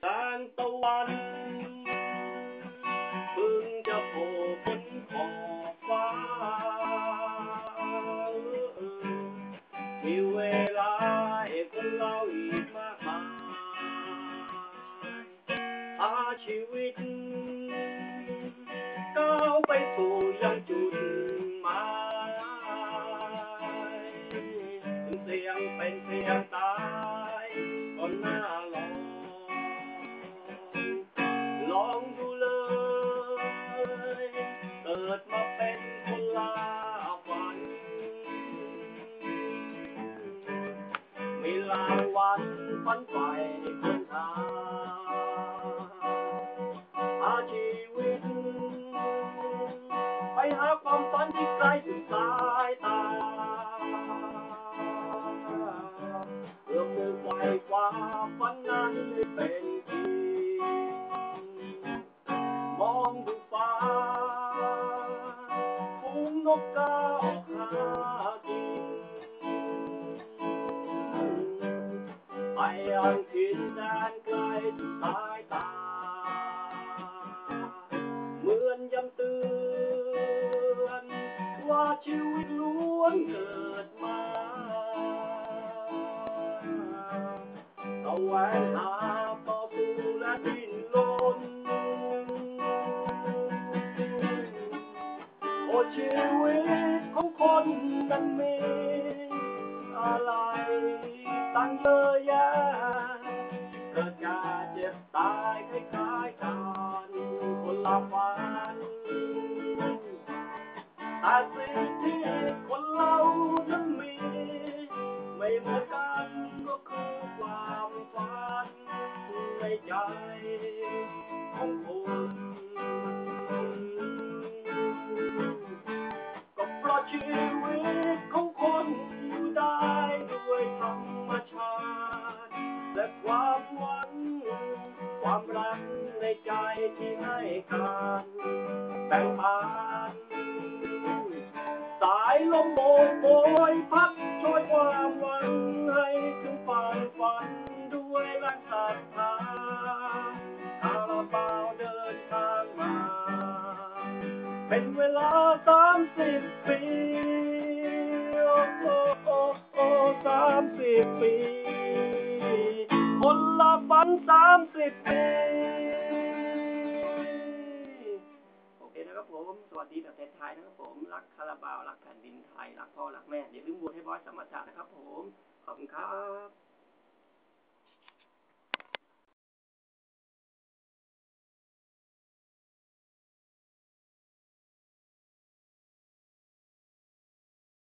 Santawan มีลางวันฝันใฝ่คนทางอาชีวิต ไปหาความฝันที่ไกลสุดสายตาเพื่อมือไฟฟ้าฝันนั้นให้เป็นจริงมองดูฟ้าฝูงนกกา ไปยังถิ่นแดนไกลสุดสายตาเหมือนย้ำเตือน ตั้งเยอะแยะเกิดแก่เจ็บตายคล้ายๆกันคนละฝันแต่สิ่งที่คนเรานั้นมี ไม่เหมือนกันก็คือความฝันในใจของคน กันแบ่งปันสายลมโบกโบยพัดช่วยความหวังให้ถึงฝันฝันด้วยแรงศรัทธาคาราบาวเดินทางมา เป็นเวลาสามสิบปีโอ้โอ้โอ้สามสิบปี คนละฝันสามสิบปี สวัสดีแบบไทยนะครับผม รักคาราบาว รักแผ่นดินไทย รักพ่อ รักแม่ อย่าลืมบวชให้บอสสมัชชานะครับผม ขอบคุณครับ